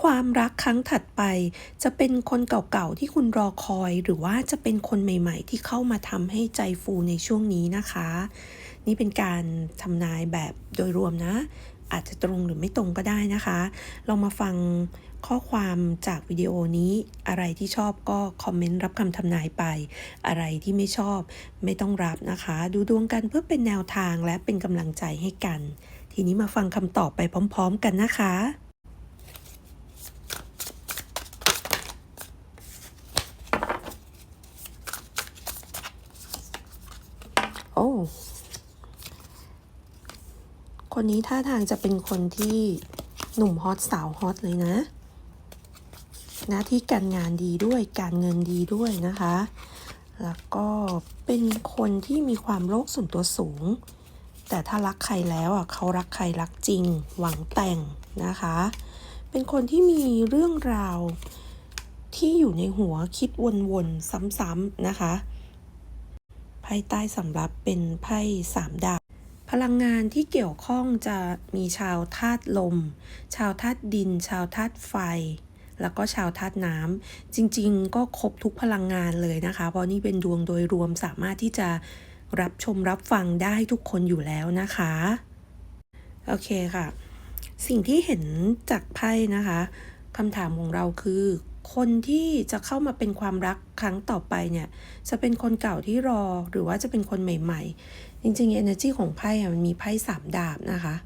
ความรักครั้งถัดไป จะเป็นคนเก่าๆที่คุณรอคอย หรือว่าจะเป็นคนใหม่ ๆ ที่เข้ามาทำให้ใจฟูในช่วงนี้นะคะ นี่เป็นการทำนายแบบโดยรวมนะ อาจจะตรงหรือไม่ตรงก็ได้นะคะลองมาฟังข้อความจากวิดีโอนี้อะไรที่ชอบก็คอมเมนต์รับคำทำนายไป อะไรที่ไม่ชอบไม่ต้องรับนะคะ ดูดวงกันเพื่อเป็นแนวทางและเป็นกำลังใจให้กัน ทีนี้มาฟังคำตอบไปพร้อม ๆ กันนะคะ คนนี้ท่าทางจะเป็นคนที่หนุ่มฮอตสาวฮอตเลยนะ หน้าที่การงานดีด้วยการเงินดีด้วยนะคะ แล้วก็เป็นคนที่มีความโลภส่วนตัวสูง แต่ถ้ารักใครแล้วอะเขารักใครรักจริง หวังแต่งนะคะ เป็นคนที่มีเรื่องราวที่อยู่ในหัวคิดวนๆซ้ำๆนะคะ ไพ่ใต้สำรับเป็นไพ่สามดาบพลังงานที่เกี่ยวข้องจะมีชาวธาตุลม ชาวธาตุดิน ชาวธาตุไฟ แล้วก็ชาวธาตุน้ำ จริงๆ ก็ครบทุกพลังงานเลยนะคะ เพราะนี่เป็นดวงโดยรวมสามารถที่จะรับชมรับฟังได้ทุกคนอยู่แล้วนะคะ โอเคค่ะ สิ่งที่เห็นจากไพ่นะคะคำถามของเราคือ คนที่จะเข้ามาเป็นความรักครั้งต่อไปเนี่ยจะเป็นคนเก่าที่รอหรือว่าจะเป็นคนใหม่ๆ จริงๆ energy ของไพ่อะมันมีไพ่สามดาบนะคะ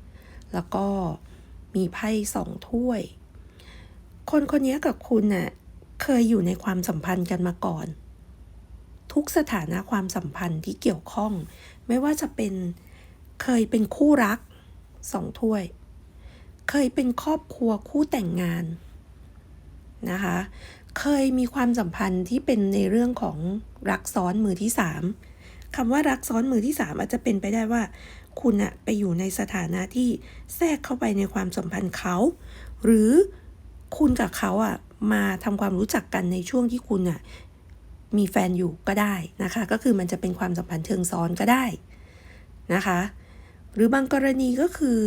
แล้วก็มีไพ่สองถ้วย คนคนนี้กับคุณน่ะเคยอยู่ในความสัมพันธ์กันมาก่อน ทุกสถานะความสัมพันธ์ที่เกี่ยวข้อง ไม่ว่าจะเป็นเคยเป็นคู่รักสองถ้วย เคยเป็นครอบครัวคู่แต่งงาน นะคะ เคยมีความสัมพันธ์ที่เป็นในเรื่องของรักซ้อนมือที่สามคำว่ารักซ้อนมือที่สามอาจจะเป็นไปได้ว่า คุณอะไปอยู่ในสถานะที่แทรกเข้าไปในความสัมพันธ์เขา หรือคุณกับเขาอะมาทำความรู้จักกันในช่วงที่คุณอะมีแฟนอยู่ก็ได้นะคะ ก็คือมันจะเป็นความสัมพันธ์เชิงซ้อนก็ได้นะคะ หรือบางกรณีก็คือ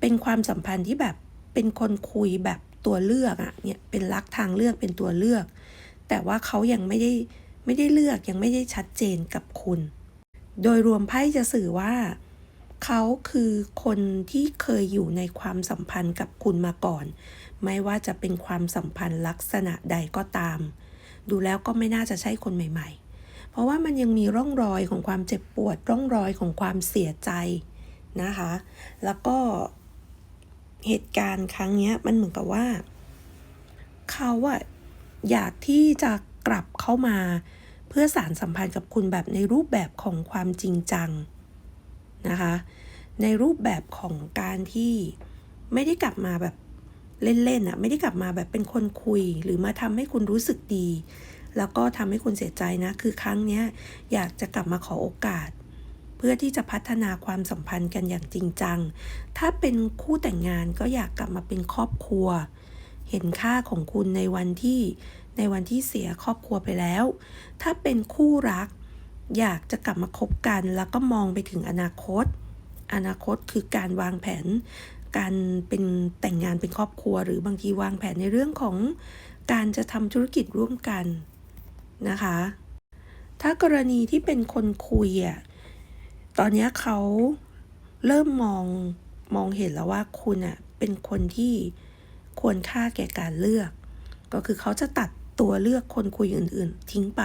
เป็นความสัมพันธ์ที่แบบเป็นคนคุยแบบ ตัวเลือกอะเนี่ยเป็นรักทางเลือกเป็นตัวเลือก แต่ว่าเขายังไม่ได้ไม่ได้เลือกยังไม่ได้ชัดเจนกับคุณ โดยรวมไพ่จะสื่อว่าเขาคือคนที่เคยอยู่ในความสัมพันธ์กับคุณมาก่อน ไม่ว่าจะเป็นความสัมพันธ์ลักษณะใดก็ตาม ดูแล้วก็ไม่น่าจะใช่คนใหม่ ๆ เพราะว่ามันยังมีร่องรอยของความเจ็บปวด ร่องรอยของความเสียใจนะคะ แล้วก็ เหตุการณ์ครั้งนี้มันเหมือนกับว่า เขาอะอยากที่จะกลับเข้ามาเพื่อสารสัมพันธ์กับคุณแบบในรูปแบบของความจริงจังนะคะ ในรูปแบบของการที่ไม่ได้กลับมาแบบเล่นๆอะไม่ได้กลับมาแบบเป็นคนคุย หรือมาทำให้คุณรู้สึกดี แล้วก็ทำให้คุณเสียใจนะ คือครั้งนี้อยากจะกลับมาขอโอกาส พื่อที่จะพัฒนาความสัมพันธ์กันอย่างจริงจัง ถ้าเป็นคู่แต่งงานก็อยากกลับมาเป็นครอบครัว เห็นค่าของคุณในวันที่ในวันที่เสียครอบครัวไปแล้ว ถ้าเป็นคู่รัก อยากจะกลับมาคบกันแล้วก็มองไปถึงอนาคต อนาคตคือการวางแผน การเป็นแต่งงานเป็นครอบครัว หรือบางทีวางแผนในเรื่องของการจะทำธุรกิจร่วมกันนะคะ ถ้ากรณีที่เป็นคนคุยอะ ตอนนี้เขาเริ่มมองมองเห็นแล้วว่าคุณอะเป็นคนที่ควรค่าแก่การเลือก ก็คือเขาจะตัดตัวเลือกคนคุยอื่น ๆ ทิ้งไป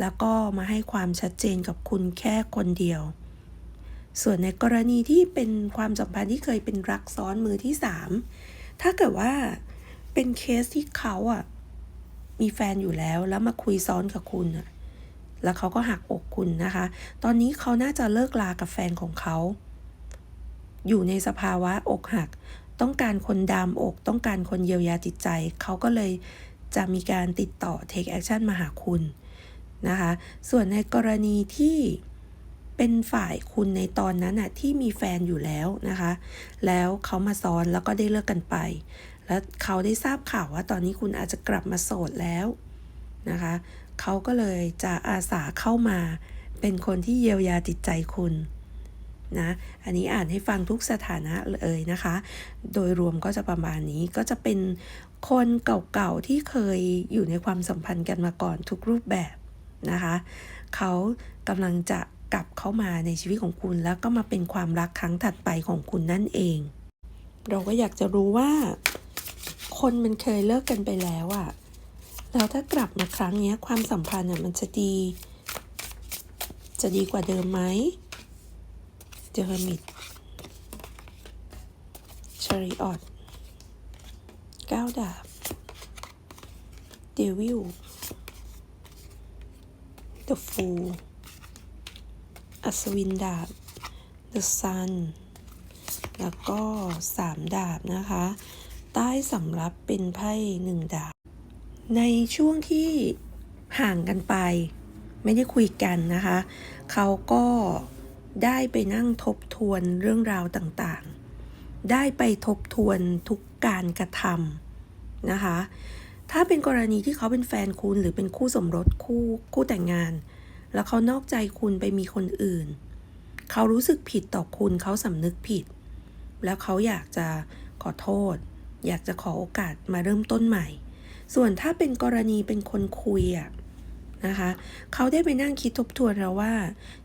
แล้วก็มาให้ความชัดเจนกับคุณแค่คนเดียว ส่วนในกรณีที่เป็นความสัมพันธ์ที่เคยเป็นรักซ้อนมือที่สามถ้าเกิดว่าเป็นเคสที่เขาอะมีแฟนอยู่แล้วแล้วมาคุยซ้อนกับคุณอะ แล้วเขาก็หักอกคุณนะคะ ตอนนี้เขาน่าจะเลิกลากับแฟนของเขา อยู่ในสภาวะอกหัก ต้องการคนดามอก ต้องการคนเยียวยาจิตใจ เขาก็เลยจะมีการติดต่อ take action มาหาคุณนะคะ ส่วนในกรณีที่เป็นฝ่ายคุณในตอนนั้นน่ะที่มีแฟนอยู่แล้วนะคะ แล้วเขามาซ้อนแล้วก็ได้เลิกกันไป แล้วเขาได้ทราบข่าวว่าตอนนี้คุณอาจจะกลับมาโสดแล้วนะคะ เขาก็เลยจะอาสาเข้ามาเป็นคนที่เยียวยาจิตใจคุณนะ อันนี้อ่านให้ฟังทุกสถานะเลยนะคะ โดยรวมก็จะประมาณนี้ ก็จะเป็นคนเก่าๆที่เคยอยู่ในความสัมพันธ์กันมาก่อนทุกรูปแบบนะคะ เขากำลังจะกลับเข้ามาในชีวิตของคุณ แล้วก็มาเป็นความรักครั้งถัดไปของคุณนั่นเอง เราก็อยากจะรู้ว่า คนมันเคยเลิกกันไปแล้วอะ แล้วถ้ากลับมาครั้งนี้ความสัมพันธ์อะมันจะดี จะดีกว่าเดิมไหมเจอร์มิดชาริออตก้าวดาบเดวิล The Fool อัศวินดาบ The Sun แล้วก็สามดาบนะคะ ใต้สำรับเป็นไพ่หนึ่งดาบ ในช่วงที่ห่างกันไป ไม่ได้คุยกันนะคะ เขาก็ได้ไปนั่งทบทวนเรื่องราวต่างๆ ได้ไปทบทวนทุกการกระทำนะคะ ถ้าเป็นกรณีที่เขาเป็นแฟนคุณหรือเป็นคู่สมรสคู่คู่แต่งงาน แล้วเขานอกใจคุณไปมีคนอื่น เขารู้สึกผิดต่อคุณเขาสำนึกผิด แล้วเขาอยากจะขอโทษ อยากจะขอโอกาสมาเริ่มต้นใหม่ ส่วนถ้าเป็นกรณีเป็นคนคุยอะนะคะเขาได้ไปนั่งคิดทบทวนแล้วว่า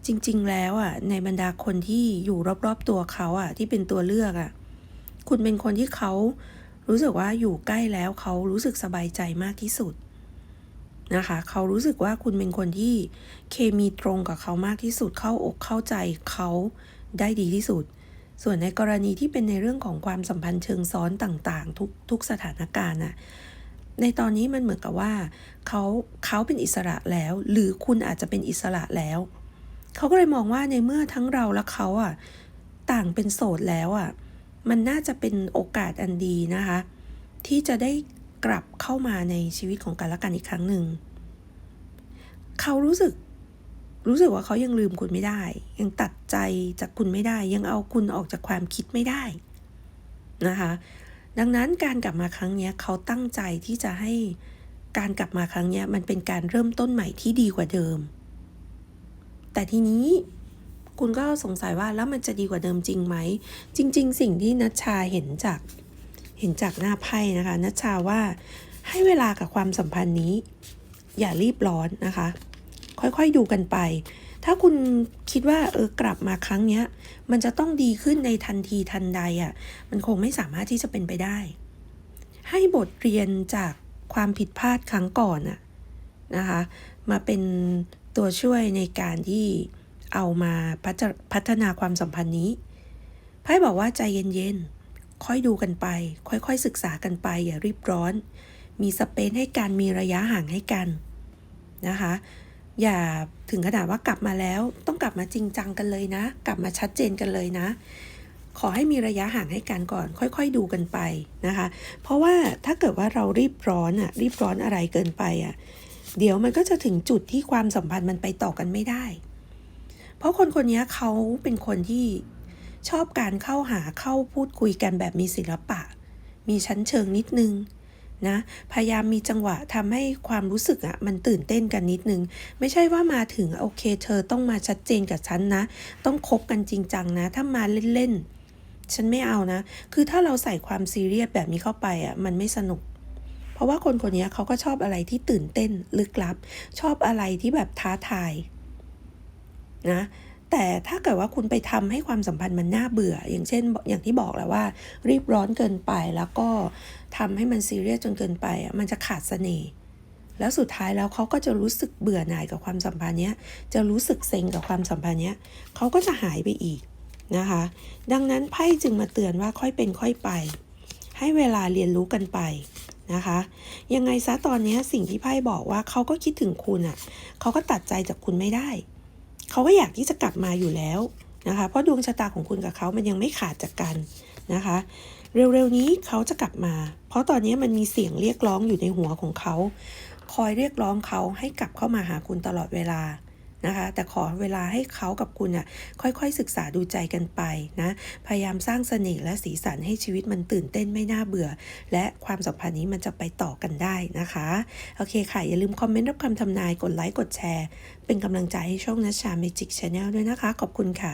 จริง ๆ แล้วอะในบรรดาคนที่อยู่รอบๆตัวเขาอะที่เป็นตัวเลือกอะคุณเป็นคนที่เขารู้สึกว่าอยู่ใกล้แล้วเขารู้สึกสบายใจมากที่สุดนะคะเขารู้สึกว่าคุณเป็นคนที่เคมีตรงกับเขามากที่สุดเข้าอกเข้าใจเขาได้ดีที่สุด ส่วนในกรณีที่เป็นในเรื่องของความสัมพันธ์เชิงซ้อนต่างๆ ทุกทุกสถานการณ์น่ะ ในตอนนี้มันเหมือนกับว่าเขาเขาเป็นอิสระแล้ว หรือคุณอาจจะเป็นอิสระแล้ว เขาก็เลยมองว่าในเมื่อทั้งเราและเขาอะต่างเป็นโสดแล้วอะมันน่าจะเป็นโอกาสอันดีนะคะ ที่จะได้กลับเข้ามาในชีวิตของกันและกันอีกครั้งหนึ่ง เขารู้สึกรู้สึกว่าเขายังลืมคุณไม่ได้ ยังตัดใจจากคุณไม่ได้ ยังเอาคุณออกจากความคิดไม่ได้นะคะ ดังนั้นการกลับมาครั้งนี้เขาตั้งใจที่จะให้การกลับมาครั้งนี้มันเป็นการเริ่มต้นใหม่ที่ดีกว่าเดิม แต่ทีนี้คุณก็สงสัยว่าแล้วมันจะดีกว่าเดิมจริงไหม จริง ๆ สิ่งที่นัชชาเห็นจากเห็นจากหน้าไพ่นะคะนัชชาว่าให้เวลากับความสัมพันธ์นี้ อย่ารีบร้อนนะคะ ค่อยๆดูกันไป ถ้าคุณคิดว่าเออกลับมาครั้งเนี้ย มันจะต้องดีขึ้นในทันทีทันใดอะ่ะ มันคงไม่สามารถที่จะเป็นไปได้ ให้บทเรียนจากความผิดพลาดครั้งก่อนอะนะคะ มาเป็นตัวช่วยในการที่เอามาพัฒพัฒนาความสัมพันธ์นี้ไพ่บอกว่าใจเย็นๆ ค่อยดูกันไป ค่อยๆศึกษากันไป อย่ารีบร้อน มีสเปนให้กัน มีระยะห่างให้กันนะคะ อย่าถึงขนาดว่ากลับมาแล้ว ต้องกลับมาจริงจังกันเลยนะ กลับมาชัดเจนกันเลยนะ ขอให้มีระยะห่างให้กันก่อน ค่อยๆดูกันไปนะคะ เพราะว่าถ้าเกิดว่าเรารีบร้อนอะรีบร้อนอะไรเกินไปอะเดี๋ยวมันก็จะถึงจุดที่ความสัมพันธ์มันไปต่อกันไม่ได้ เพราะคนคนนี้เขาเป็นคนที่ชอบการเข้าหาเข้าพูดคุยกันแบบมีศิลปะ มีชั้นเชิงนิดนึง นะพยายามมีจังหวะทำให้ความรู้สึกอะ่ะมันตื่นเต้นกันนิดนึง ไม่ใช่ว่ามาถึงโอเค เธอต้องมาชัดเจนกับฉันนะ ต้องคบกันจริงจังนะ ถ้ามาเล่นๆฉันไม่เอานะ คือถ้าเราใส่ความซีเรียสแบบนี้เข้าไปอะ่ะมันไม่สนุกเพราะว่าคนคนนี้เขาก็ชอบอะไรที่ตื่นเต้นลึกลับ ชอบอะไรที่แบบท้าทายนะ แต่ถ้าเกิดว่าคุณไปทำให้ความสัมพันธ์มันน่าเบื่อ อย่างเช่น อย่างที่บอกแล้วว่า รีบร้อนเกินไปแล้วก็ทำให้มันซีเรียสจนเกินไป มันจะขาดเสน่ห์แล้วสุดท้ายแล้วเขาก็จะรู้สึกเบื่อหน่ายกับความสัมพันธ์เนี้ย จะรู้สึกเซ็งกับความสัมพันธ์เนี้ยเขาก็จะหายไปอีกนะคะ ดังนั้นไพ่จึงมาเตือนว่าค่อยเป็นค่อยไป ให้เวลาเรียนรู้กันไปนะคะ ยังไงซะตอนนี้สิ่งที่ไพ่บอกว่าเขาก็คิดถึงคุณอะเขาก็ตัดใจจากคุณไม่ได้ เขาก็อยากที่จะกลับมาอยู่แล้วนะคะ เพราะดวงชะตาของคุณกับเขามันยังไม่ขาดจากกันนะคะ เร็วๆนี้เขาจะกลับมา เพราะตอนนี้มันมีเสียงเรียกร้องอยู่ในหัวของเขา คอยเรียกร้องเขาให้กลับเข้ามาหาคุณตลอดเวลา นะคะ แต่ขอเวลาให้เขากับคุณอะค่อยๆศึกษาดูใจกันไปนะ พยายามสร้างเสน่ห์และสีสันให้ชีวิตมันตื่นเต้นไม่น่าเบื่อ และความสัมพันธ์นี้มันจะไปต่อกันได้นะคะ โอเคค่ะ อย่าลืมคอมเมนต์รับคำทำนายกดไลค์กดแชร์ เป็นกำลังใจให้ช่องนัชชาเมจิกชาแนลด้วยนะคะ ขอบคุณค่ะ